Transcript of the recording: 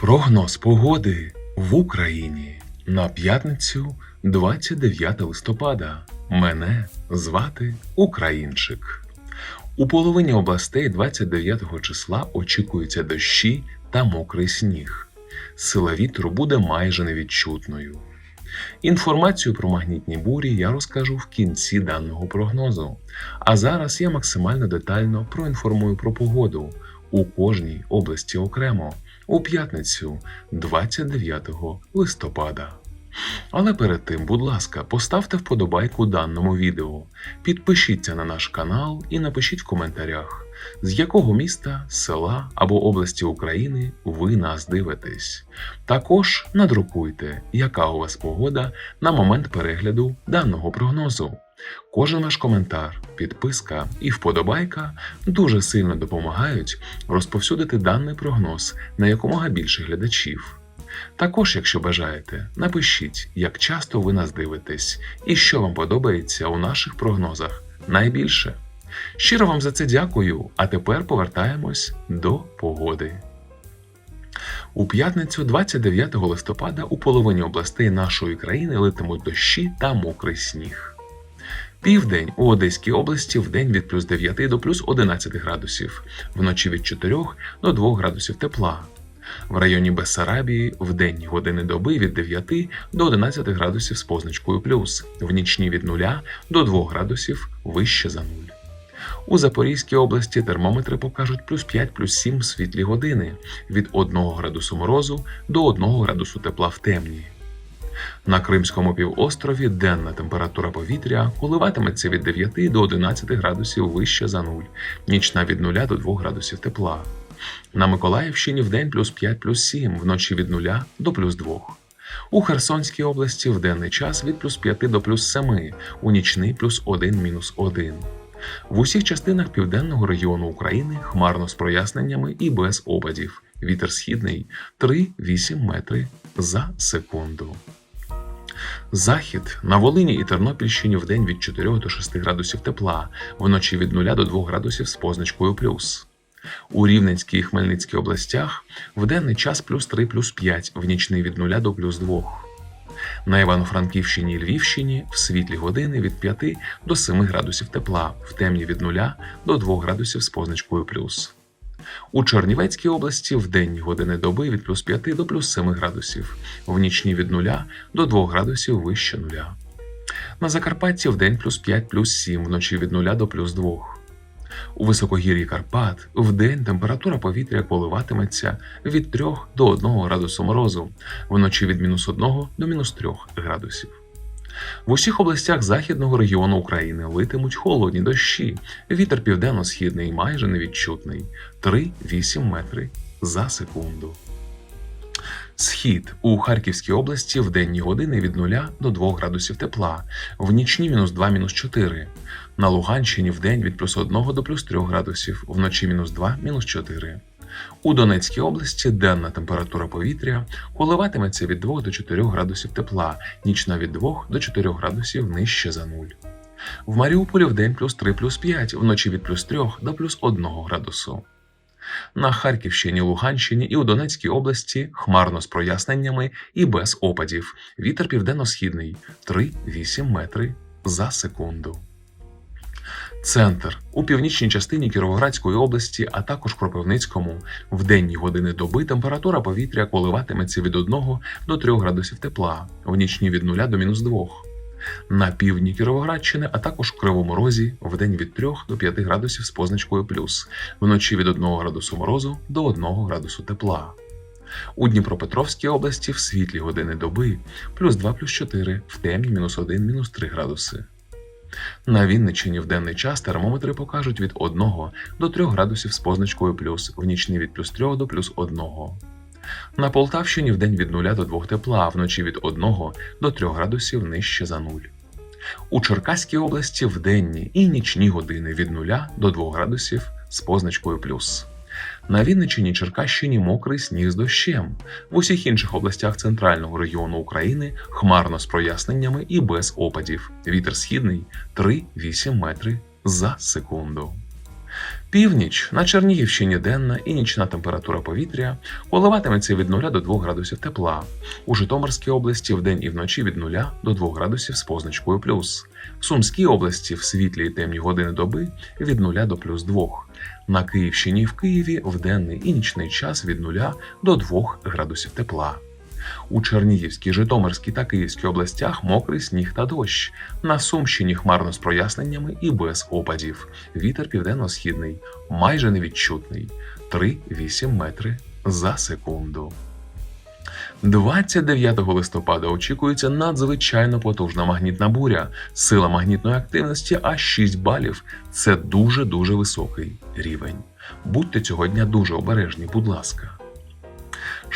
Прогноз погоди в Україні на п'ятницю 29 листопада. Мене звати Українчик. У половині областей 29 числа очікуються дощі та мокрий сніг. Сила вітру буде майже невідчутною. Інформацію про магнітні бурі я розкажу в кінці даного прогнозу. А зараз я максимально детально проінформую про погоду у кожній області окремо у п'ятницю 29 листопада. Але перед тим, будь ласка, поставте вподобайку даному відео, підпишіться на наш канал і напишіть в коментарях, з якого міста, села або області України ви нас дивитесь. Також надрукуйте, яка у вас погода на момент перегляду даного прогнозу. Кожен ваш коментар, підписка і вподобайка дуже сильно допомагають розповсюдити даний прогноз на якомога більше глядачів. Також, якщо бажаєте, напишіть, як часто ви нас дивитесь і що вам подобається у наших прогнозах найбільше. Щиро вам за це дякую, а тепер повертаємось до погоди. У п'ятницю 29 листопада у половині областей нашої країни литимуть дощі та мокрий сніг. Південь у Одеській області в день від плюс 9 до плюс 11 градусів, вночі від 4 до 2 градусів тепла. В районі Бессарабії в денні години доби від 9 до 11 градусів з позначкою плюс, в нічні від 0 до 2 градусів вище за 0. У Запорізькій області термометри покажуть плюс 5 плюс 7 в світлі години від 1 градусу морозу до 1 градусу тепла в темні. На Кримському півострові денна температура повітря коливатиметься від 9 до 11 градусів вище за 0, нічна від 0 до 2 градусів тепла. На Миколаївщині вдень плюс 5 плюс 7, вночі від 0 до плюс 2. У Херсонській області в денний час від плюс 5 до плюс 7, у нічний плюс 1 мінус 1. В усіх частинах південного регіону України хмарно з проясненнями і без опадів. Вітер східний 3-8 метри за секунду. Захід на Волині і Тернопільщині в день від 4 до 6 градусів тепла, вночі від 0 до 2 градусів з позначкою плюс. У Рівненській і Хмельницькій областях в денний час плюс 3 плюс 5, в нічний від 0 до плюс 2. На Івано-Франківщині і Львівщині в світлі години від 5 до 7 градусів тепла, в темні від 0 до 2 градусів з позначкою плюс. У Чернівецькій області в денні години доби від плюс 5 до плюс 7 градусів, в нічні від 0 до 2 градусів вище 0. На Закарпатті в день плюс 5 плюс 7, вночі від 0 до плюс 2. У високогір'ї Карпат в день температура повітря коливатиметься від 3 до 1 градусу морозу, вночі від мінус 1 до мінус 3 градусів. В усіх областях західного регіону України литимуть холодні дощі. Вітер південно-східний майже невідчутний 3-8 метри за секунду. Схід у Харківській області в денні години від 0 до 2 градусів тепла, в нічні мінус 2 мінус 4. На Луганщині в день від плюс 1 до плюс 3 градусів, вночі мінус 2 мінус 4. У Донецькій області денна температура повітря коливатиметься від 2 до 4 градусів тепла, нічна від 2 до 4 градусів нижче за нуль. В Маріуполі в день плюс 3 плюс 5, вночі від плюс 3 до плюс 1 градусу. На Харківщині, Луганщині і у Донецькій області хмарно з проясненнями і без опадів. Вітер південно-східний 3-8 метри за секунду. Центр у північній частині Кіровоградської області, а також Кропивницькому, в денні години доби температура повітря коливатиметься від 1 до 3 градусів тепла, в нічні від 0 до мінус 2. На півдні Кіровоградщини, а також в Кривому Розі, в день від 3 до 5 градусів з позначкою плюс, вночі від 1 градусу морозу до 1 градусу тепла. У Дніпропетровській області в світлі години доби плюс 2 плюс 4, в темні мінус 1 мінус 3 градуси. На Вінниччині в денний час термометри покажуть від 1 до 3 градусів з позначкою плюс, в нічний від плюс 3 до плюс 1. На Полтавщині в день від 0 до 2 тепла, а вночі від 1 до 3 градусів нижче за 0. У Черкаській області в денні і нічні години від 0 до 2 градусів з позначкою плюс. На Вінниччині Черкащині мокрий сніг з дощем. В усіх інших областях центрального регіону України хмарно з проясненнями і без опадів. Вітер східний 3-8 метри за секунду. Північ на Чернігівщині денна і нічна температура повітря коливатиметься від 0 до 2 градусів тепла. У Житомирській області вдень і вночі від 0 до 2 градусів з позначкою плюс. В Сумській області в світлі і темні години доби від 0 до плюс 2. На Київщині в Києві в денний і нічний час від 0 до 2 градусів тепла. У Чернігівській, Житомирській та Київській областях мокрий сніг та дощ. На Сумщині хмарно з проясненнями і без опадів. Вітер південно-східний, майже невідчутний 3-8 метри за секунду. 29 листопада очікується надзвичайно потужна магнітна буря. Сила магнітної активності аж 6 балів. Це дуже дуже високий рівень. Будьте цього дня дуже обережні, будь ласка.